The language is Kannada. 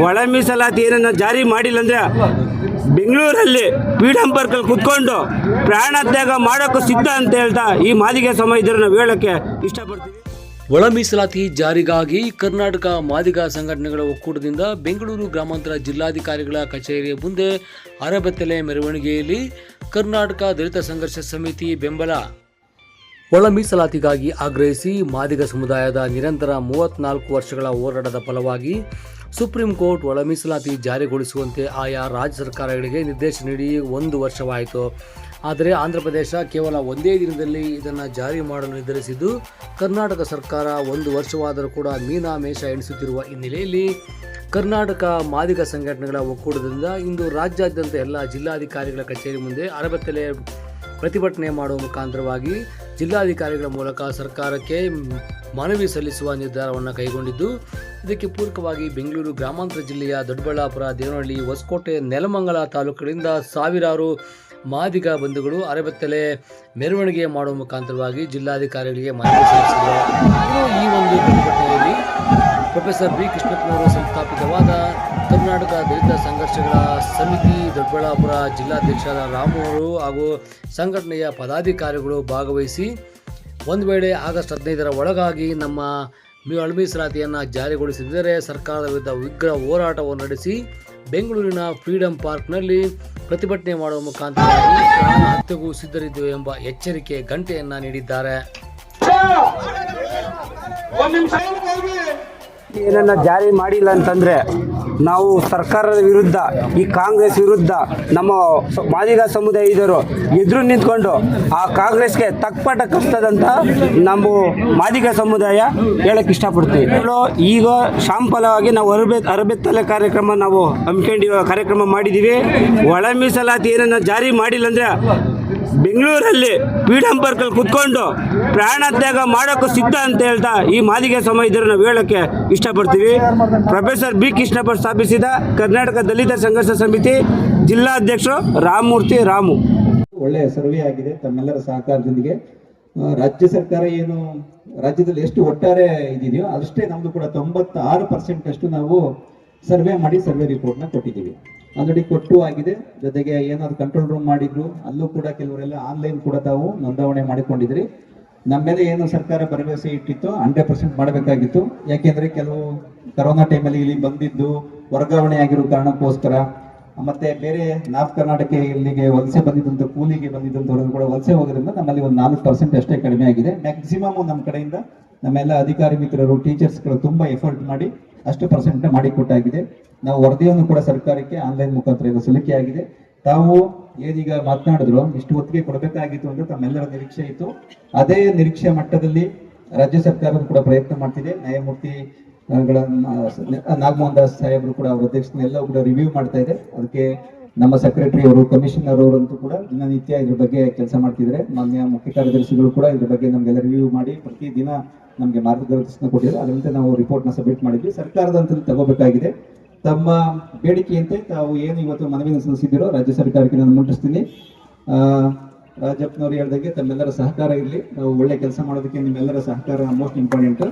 ಒಳ ಮೀಸಲಾತಿ ಏನನ್ನ ಜಾರಿ ಮಾಡಿಲ್ಲ ಅಂದ್ರೆ ಬೆಂಗಳೂರಲ್ಲಿ ಫ್ರೀಡಂ ಪಾರ್ಕಲ್ಲಿ ಕುತ್ಕೊಂಡು ಪ್ರಾಣತ್ಯಾಗ ಮಾಡೋಕ್ಕೂ ಸಿದ್ಧ ಅಂತ ಹೇಳ್ತಾ ಈ ಮಾದಿಗೆ ಸಮಾಜದಲ್ಲಿ ನಾವು ಹೇಳೋಕ್ಕೆ ಇಷ್ಟಪಡ್ತೀವಿ ಒಳ ಮೀಸಲಾತಿ ಜಾರಿಗಾಗಿ ಕರ್ನಾಟಕ ಮಾದಿಗ ಸಂಘಟನೆಗಳ ಒಕ್ಕೂಟದಿಂದ ಬೆಂಗಳೂರು ಗ್ರಾಮಾಂತರ ಜಿಲ್ಲಾಧಿಕಾರಿಗಳ ಕಚೇರಿಯ ಮುಂದೆ ಅರಬೆತ್ತಲೆ ಮೆರವಣಿಗೆಯಲ್ಲಿ ಕರ್ನಾಟಕ ದಲಿತ ಸಂಘರ್ಷ ಸಮಿತಿ ಬೆಂಬಲ ಒಳ ಮೀಸಲಾತಿಗಾಗಿ ಆಗ್ರಹಿಸಿ ಮಾದಿಗ ಸಮುದಾಯದ ನಿರಂತರ ಮೂವತ್ನಾಲ್ಕು ವರ್ಷಗಳ ಹೋರಾಟದ ಫಲವಾಗಿ ಸುಪ್ರೀಂ ಕೋರ್ಟ್ ಒಳ ಮೀಸಲಾತಿ ಜಾರಿಗೊಳಿಸುವಂತೆ ಆಯಾ ರಾಜ್ಯ ಸರ್ಕಾರಗಳಿಗೆ ನಿರ್ದೇಶನ ನೀಡಿ ಒಂದು ವರ್ಷವಾಯಿತು. ಆದರೆ ಆಂಧ್ರಪ್ರದೇಶ ಕೇವಲ ಒಂದೇ ದಿನದಲ್ಲಿ ಇದನ್ನು ಜಾರಿ ಮಾಡಲು ನಿರ್ಧರಿಸಿದ್ದು, ಕರ್ನಾಟಕ ಸರ್ಕಾರ ಒಂದು ವರ್ಷವಾದರೂ ಕೂಡ ಮೀನಾಮೇಷ ಎಣಿಸುತ್ತಿರುವ ಹಿನ್ನೆಲೆಯಲ್ಲಿ ಕರ್ನಾಟಕ ಮಾದಿಗ ಸಂಘಟನೆಗಳ ಒಕ್ಕೂಟದಿಂದ ಇಂದು ರಾಜ್ಯಾದ್ಯಂತ ಎಲ್ಲ ಜಿಲ್ಲಾಧಿಕಾರಿಗಳ ಕಚೇರಿ ಮುಂದೆ ಅರಬತ್ತಲೆ ಪ್ರತಿಭಟನೆ ಮಾಡುವ ಮುಖಾಂತರವಾಗಿ ಜಿಲ್ಲಾಧಿಕಾರಿಗಳ ಮೂಲಕ ಸರ್ಕಾರಕ್ಕೆ ಮನವಿ ಸಲ್ಲಿಸುವ ನಿರ್ಧಾರವನ್ನು ಕೈಗೊಂಡಿದ್ದು, ಇದಕ್ಕೆ ಪೂರಕವಾಗಿ ಬೆಂಗಳೂರು ಗ್ರಾಮಾಂತರ ಜಿಲ್ಲೆಯ ದೊಡ್ಡಬಳ್ಳಾಪುರ, ದೇವನಹಳ್ಳಿ, ಹೊಸಕೋಟೆ, ನೆಲಮಂಗಲ ತಾಲೂಕುಗಳಿಂದ ಸಾವಿರಾರು ಮಾದಿಗ ಬಂಧುಗಳು ಅರೆಬೆತ್ತಲೆ ಮೆರವಣಿಗೆ ಮಾಡುವ ಮುಖಾಂತರವಾಗಿ ಜಿಲ್ಲಾಧಿಕಾರಿಗಳಿಗೆ ಮನವಿ ಸಲ್ಲಿಸಿದರು ಈ ಒಂದು ಪ್ರತಿಭಟನೆಯಲ್ಲಿ ಪ್ರೊಫೆಸರ್ ಬಿ. ಕೃಷ್ಣಪ್ಪನವರು ಸಂಸ್ಥಾಪಿತವಾದ ಕರ್ನಾಟಕ ದಲಿತ ಸಂಘರ್ಷಗಳ ಸಮಿತಿ, ದೊಡ್ಡಬಳ್ಳಾಪುರ ಜಿಲ್ಲಾಧ್ಯಕ್ಷ ರಾಮು ಅವರು ಹಾಗೂ ಸಂಘಟನೆಯ ಪದಾಧಿಕಾರಿಗಳು ಭಾಗವಹಿಸಿ ಒಂದು ವೇಳೆ ಆಗಸ್ಟ್ ಹದಿನೈದರ ಒಳಗಾಗಿ ನಮ್ಮ ಅಳ್ಮೀಸಲಾತಿಯನ್ನು ಜಾರಿಗೊಳಿಸಿದರೆ ಸರ್ಕಾರದ ವಿರುದ್ಧ ಉಗ್ರ ಹೋರಾಟವನ್ನು ನಡೆಸಿ ಬೆಂಗಳೂರಿನ ಫ್ರೀಡಂ ಪಾರ್ಕ್ನಲ್ಲಿ ಪ್ರತಿಭಟನೆ ಮಾಡುವ ಮುಖಾಂತರ ಹತ್ಯೆಗೂ ಸಿದ್ಧರಿದ್ದೇವೆ ಎಂಬ ಎಚ್ಚರಿಕೆ ಗಂಟೆಯನ್ನು ನೀಡಿದ್ದಾರೆ. ಏನನ್ನ ಜಾರಿ ಮಾಡಿಲ್ಲ ಅಂತಂದ್ರೆ ನಾವು ಸರ್ಕಾರದ ವಿರುದ್ಧ, ಈ ಕಾಂಗ್ರೆಸ್ ವಿರುದ್ಧ ನಮ್ಮ ಮಾದಿಗ ಸಮುದಾಯದವರು ಎದುರು ನಿಂತ್ಕೊಂಡು ಆ ಕಾಂಗ್ರೆಸ್ಗೆ ತಕ್ಕಪಾಠ ಕಷ್ಟದಂತ ನಮ್ಮ ಮಾದಿಗ ಸಮುದಾಯ ಹೇಳಕ್ಕೆ ಇಷ್ಟಪಡ್ತೀವಿ. ಈಗ ಶಾಂಪಲವಾಗಿ ನಾವು ಅರಬೆ, ಅರಬೆತ್ತಲೆ ಕಾರ್ಯಕ್ರಮ ನಾವು ಹಮ್ಮಿಕೊಂಡಿರೋ ಕಾರ್ಯಕ್ರಮ ಮಾಡಿದ್ದೀವಿ. ಒಳ ಮೀಸಲಾತಿ ಏನನ್ನ ಜಾರಿ ಮಾಡಿಲ್ಲ ಅಂದ್ರೆ ಬೆಂಗಳೂರಲ್ಲಿ ಫ್ರೀಡಂ ಪಾರ್ಕಲ್ಲಿ ಕುತ್ಕೊಂಡು ಪ್ರಾಣತ್ಯಾಗ ಮಾಡೋಕ್ಕೂ ಸಿದ್ಧ ಅಂತ ಹೇಳ್ತಾ ಈ ಮಾದಿಗೆ ಸಮಯ ನಾವು ಹೇಳೋಕ್ಕೆ ಇಷ್ಟಪಡ್ತೀವಿ. ಪ್ರೊಫೆಸರ್ ಬಿ ಕೃಷ್ಣಪ್ಪ ಸ್ಥಾಪಿಸಿದ ಕರ್ನಾಟಕ ದಲಿತ ಸಂಘರ್ಷ ಸಮಿತಿ ಜಿಲ್ಲಾಧ್ಯಕ್ಷರು ರಾಮಮೂರ್ತಿ ರಾಮು. ಒಳ್ಳೆಯ ಸರ್ವೆ ಆಗಿದೆ, ತಮ್ಮೆಲ್ಲರ ಸಹಕಾರದೊಂದಿಗೆ. ರಾಜ್ಯ ಸರ್ಕಾರ ಏನು, ರಾಜ್ಯದಲ್ಲಿ ಎಷ್ಟು ಒಟ್ಟಾರೆ ಇದಿದೆಯೋ ಅಷ್ಟೇ ನಮ್ದು ಕೂಡ ತೊಂಬತ್ತಾರು ಪರ್ಸೆಂಟ್ ಅಷ್ಟು ನಾವು ಸರ್ವೆ ಮಾಡಿ ಸರ್ವೆ ರಿಪೋರ್ಟ್ನ ಕೊಟ್ಟಿದ್ದೀವಿ. ಆಲ್ರೆಡಿ ಕೊಟ್ಟು ಆಗಿದೆ. ಜೊತೆಗೆ ಏನಾದ್ರು ಕಂಟ್ರೋಲ್ ರೂಮ್ ಮಾಡಿದ್ರು, ಅಲ್ಲೂ ಕೂಡ ಕೆಲವರೆಲ್ಲ ಆನ್ಲೈನ್ ಕೂಡ ತಾವು ನೋಂದಾವಣೆ ಮಾಡಿಕೊಂಡಿದ್ರಿ. ನಮ್ಮ ಮೇಲೆ ಏನು ಸರ್ಕಾರ ಭರವಸೆ ಇಟ್ಟಿತ್ತು ಹಂಡ್ರೆಡ್ ಪರ್ಸೆಂಟ್ ಮಾಡಬೇಕಾಗಿತ್ತು. ಯಾಕೆಂದ್ರೆ ಕೆಲವು ಕರೋನಾ ಟೈಮಲ್ಲಿ ಇಲ್ಲಿ ಬಂದಿದ್ದು ವರ್ಗಾವಣೆ ಆಗಿರೋ ಕಾರಣಕ್ಕೋಸ್ಕರ, ಮತ್ತೆ ಬೇರೆ ನಾರ್ತ್ ಕರ್ನಾಟಕ ಇಲ್ಲಿಗೆ ವಲಸೆ ಬಂದಿದ್ದಂತ ಕೂಲಿಗೆ ಬಂದಿದ್ದಂಥವ್ರು ಕೂಡ ವಲಸೆ ಹೋಗೋದ್ರಿಂದ ನಮ್ಮಲ್ಲಿ ಒಂದು ನಾಲ್ಕು ಪರ್ಸೆಂಟ್ ಅಷ್ಟೇ ಕಡಿಮೆ ಆಗಿದೆ. ಮ್ಯಾಕ್ಸಿಮಮ್ ನಮ್ಮ ಕಡೆಯಿಂದ ನಮ್ಮೆಲ್ಲ ಅಧಿಕಾರಿ ಮಿತ್ರರು ಟೀಚರ್ಸ್ಗಳು ತುಂಬಾ ಎಫರ್ಟ್ ಮಾಡಿ ಅಷ್ಟು ಪರ್ಸೆಂಟ್ ಮಾಡಿಕೊಟ್ಟಾಗಿದೆ ನಾವು ವರದಿಯನ್ನು ಕೂಡ ಸರ್ಕಾರಕ್ಕೆ ಆನ್ಲೈನ್ ಮುಖಾಂತರ ಎಲ್ಲ ಸಲ್ಲಿಕೆ ಆಗಿದೆ. ತಾವು ಏನೀಗ ಮಾತನಾಡಿದ್ರು ಇಷ್ಟು ಹೊತ್ತಿಗೆ ಕೊಡಬೇಕಾಗಿತ್ತು ಅಂತ ತಮ್ಮೆಲ್ಲರ ನಿರೀಕ್ಷೆ ಇತ್ತು. ಅದೇ ನಿರೀಕ್ಷೆ ಮಟ್ಟದಲ್ಲಿ ರಾಜ್ಯ ಸರ್ಕಾರ ಕೂಡ ಪ್ರಯತ್ನ ಮಾಡ್ತಿದೆ. ನ್ಯಾಯಮೂರ್ತಿ ನಾಗಮೋಹನ್ ದಾಸ್ ಸಾಹೇಬರು ಕೂಡ ಅವರ ಅಧ್ಯಕ್ಷತೆಯಲ್ಲಿ ಎಲ್ಲ ಕೂಡ ರಿವ್ಯೂ ಮಾಡ್ತಾ ಇದೆ. ಅದಕ್ಕೆ ನಮ್ಮ ಸೆಕ್ರೆಟರಿ ಅವರು ಕಮಿಷನರ್ ಅವರಂತೂ ಕೂಡ ದಿನನಿತ್ಯ ಇದ್ರ ಬಗ್ಗೆ ಕೆಲಸ ಮಾಡ್ತಿದ್ರೆ ಮಾನ್ಯ ಮುಖ್ಯ ಕಾರ್ಯದರ್ಶಿಗಳು ಕೂಡ ಇದ್ರ ಬಗ್ಗೆ ನಮಗೆಲ್ಲ ರಿವ್ಯೂ ಮಾಡಿ ಪ್ರತಿ ದಿನ ನಮಗೆ ಮಾರ್ಗದರ್ಶನ ಕೊಟ್ಟಿದ್ದಾರೆ. ಅದರಂತೆ ನಾವು ರಿಪೋರ್ಟ್ನ ಸಬ್ಮಿಟ್ ಮಾಡಿದ್ವಿ. ಸರ್ಕಾರದ ಅಂತ ತಗೋಬೇಕಾಗಿದೆ. ತಮ್ಮ ಬೇಡಿಕೆಯಂತೆ ತಾವು ಏನು ಇವತ್ತು ಮನವಿಯನ್ನು ಸಲ್ಲಿಸಿದ್ದೀರೋ ರಾಜ್ಯ ಸರ್ಕಾರಕ್ಕೆ ನಾನು ಮುಟ್ಟಿಸ್ತೀನಿ. ರಾಜಪ್ಪನವರು ಹೇಳ್ದಂಗೆ ತಮ್ಮೆಲ್ಲರ ಸಹಕಾರ ಇರಲಿ. ನಾವು ಒಳ್ಳೆ ಕೆಲಸ ಮಾಡೋದಕ್ಕೆ ನಿಮ್ಮೆಲ್ಲರ ಸಹಕಾರ ಮೋಸ್ಟ್ ಇಂಪಾರ್ಟೆಂಟ್